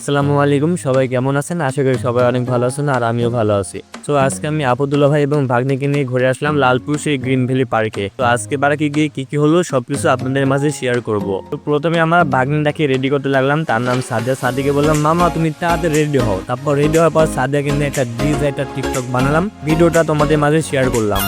আসসালামু আলাইকুম, সবাই কেমন আছেন? আশা করি সবাই অনেক ভালো আছেন আর আমিও ভালো আছি। তো আজকে আমি আপুদুল্লাহ ভাই এবং ভাগ্নিকে নিয়ে ঘুরে আসলাম লালপুর সেই গ্রিন ভ্যালি পার্কে। তো আজকে বারাকে গিয়ে কি কি হলো সবকিছু আপনাদের মাঝে শেয়ার করব। তো প্রথমে আমার ভাগ্নিটাকে রেডি করতে লাগলাম, তার নাম সাদিয়া। সাদিকে বললাম, মামা, তুমি তাড়াতাড়ি রেডি হও। তারপর রেডি হওয়ার পর সাদিয়াকে নিয়ে একটা ডিজ একটা টিকটক বানালাম। ভিডিওটা তোমাদের মাঝে শেয়ার করলাম।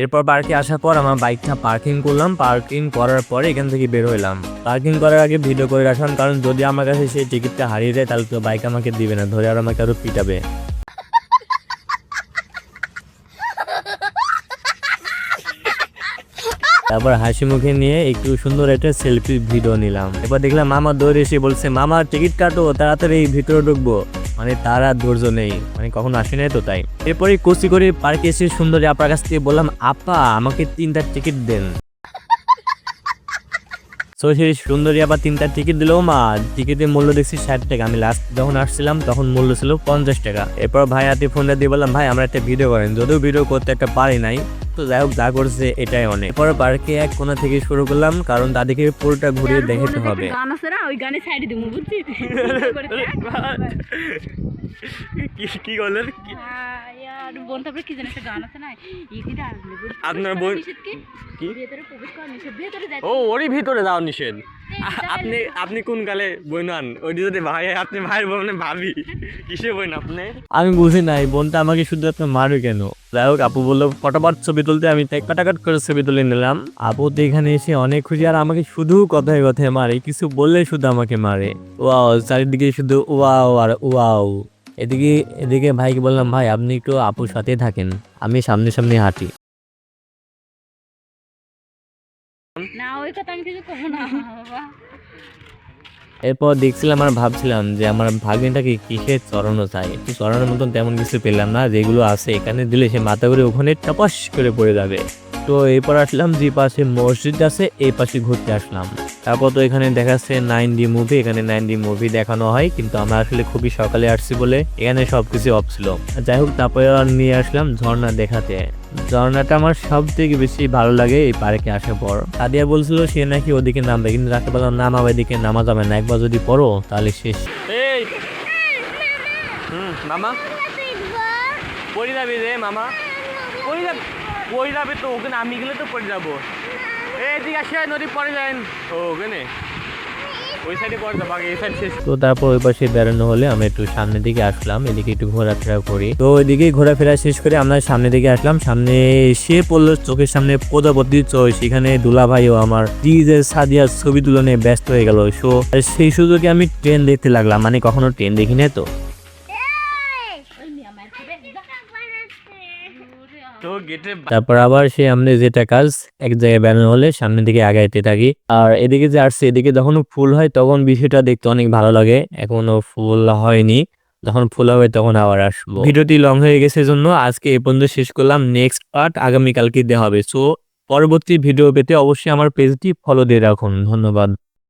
এরপর পার্কে আসার পর আমার বাইকটা পার্কিং করলাম। পার্কিং করার পরে এখান থেকে বের হইলাম। পার্কিং করার আগে ভিডিও করে রাখলাম, কারণ যদি আমার কাছে সেই টিকিটটা হারিয়ে যায়, তাহলে তো বাইক আমাকে দিবে না, ধরে আর আমাকে আরও পিটাবে। তারপর হাসি মুখে নিয়ে একটু সুন্দর একটা সেলফি ভিডিও নিলাম। এবার দেখলাম মামা দৌড়ে এসে বলছে, মামা টিকিট কাটো তাড়াতাড়ি ভিতরে ঢুকবো। মানে তার আর ধৈর্য নেই। মানে কখনো আসে নাই তো তাই। এরপরে কুচি করে পার্কে এসে সুন্দরী আপার কাছ থেকে বললাম, আপা, আমাকে তিনটা টিকিট দেন। তো সেই সুন্দরী আবার তিনটা টিকিট দিলো, মা, টিকিটের মূল্য দেখছি ষাট টাকা। আমি লাস্ট যখন আসছিলাম, তখন মূল্য ছিল পঞ্চাশ টাকা। এরপর ভাই হাতে ফোনটা দিয়ে বললাম, ভাই, আমরা একটা ভিডিও করেন। যদিও ভিডিও করতে একটা পারি নাই তো যাই হোক যা করছে এটাই অনেক। পরে পার্কে এক কোনা থেকে শুরু করলাম কারণ তাদেরকে পুরোটা ঘুরিয়ে দেখাতে হবে। গান আছে না? ওই গানে সাইডে দিমু বুঝছিস কি করলেন? ইয়ার বোন তারপরে কি জানি একটা গান আছে না? আসলে আপনার বোন- কি? ভেতরে প্রবেশ করা নিষেধ ভেতরে ও ওরই ভিতরে যাওয়া নিষেধ। আপনি আপনি কোন কালে যদি ভাই আপনি ভাইয়ের বোন ভাবি। কিসে বইন আপনি? আমি বুঝি নাই বোনটা আমাকে শুধু আপনি মারো কেন? যাই হোক আপু বলল ফটোফট ছবি তুলতে। আমি তাই কাটাকাট করে ছবি তুলে নিলাম। আপু তো এখানে এসে অনেক খুশি আর আমাকে শুধু কথায় কথায় মারে। কিছু বললে শুধু আমাকে মারে। ওয়াও চারিদিকে শুধু ওয়াও আর ওয়াও। এদিকে এদিকে ভাইকে বললাম ভাই আপনি একটু আপুর সাথে থাকেন। আমি সামনে সামনে হাঁটি। না ওই কথা আমি কিছু কমো না বাবা। এরপর দেখছিলাম আর ভাবছিলাম যে আমার ভাগ্নিটাকে কিসে চড়ানো চাই একটু চড়ানোর মতন তেমন কিছু পেলাম না যেগুলো আছে এখানে দিলে সে মাথা করে ওখানে টপাস করে পড়ে যাবে। তো এরপর আসলাম যে পাশে মসজিদ আছে এই পাশে ঘুরতে আসলাম। তারপর তো এখানে দেখাচ্ছে নাইন ডি মুভি এখানে নাইন ডি মুভি দেখানো হয় কিন্তু আমরা আসলে খুবই সকালে আসছি বলে এখানে সবকিছু অফ ছিল। যাই হোক তারপরে নিয়ে আসলাম ঝর্ণা দেখাতে। ঝর্ণাটা আমার সব থেকে বেশি ভালো লাগে এই পার্কে আসার পর। সাদিয়া বলছিল সে নাকি ওদিকে নামবে। কিন্তু পারলাম নামাবে এদিকে নামা যাবে না। একবার যদি পড়ো তাহলে শেষ। হুম মামা? পড়ে যাবি রে মামা? পড়ে যাবে পড়ে যাবে তো ওখানে আমি গেলে তো পড়ে যাব। এদিকে আসে নদী পড়ে যাবেন ও ওখানে? ওই সাইডে পড়ে যাব আগে এই সাইড শেষ। তো তারপর ওই পাশে বেড়ানো হলে আমরা একটু সামনের দিকে আসলাম এদিকে একটু ঘোরাফেরা করি। তো ওইদিকে ঘোরাফেরা শেষ করে আমরা সামনের দিকে আসলাম। সামনে সে পড়ল চোখের সামনে প্রজাপতি। চোখ সেখানে দুলা ভাইও আমার ডিজে সাদিয়া ছবি তুলনে ব্যস্ত হয়ে গেল। সো সেই সুযোগে আমি ট্রেন দেখতে লাগলাম। মানে কখনো ট্রেন দেখি না তো ওই নিয়ে আমার খাবে তো গেটে তারপর আবার সে আমরা যেটা কাজ, এক জায়গায় বেড়ানো হলে সামনের দিকে আগাইতে থাকি। আর এদিকে যে আসছে, এদিকে যখন ফুল হয় তখন বিষয়টা দেখতে অনেক ভালো লাগে। এখনও ফুল হয়নি, যখন ফুল হবে তখন আবার আসব। ভিডিওটি লং হয়ে গেছে জন্য আজকে এই পর্যন্ত শেষ করলাম। নেক্সট পার্ট আগামীকালকে দেওয়া হবে। সো পরবর্তী ভিডিও পেতে অবশ্যই আমার পেজটি ফলো দিয়ে রাখুন। ধন্যবাদ।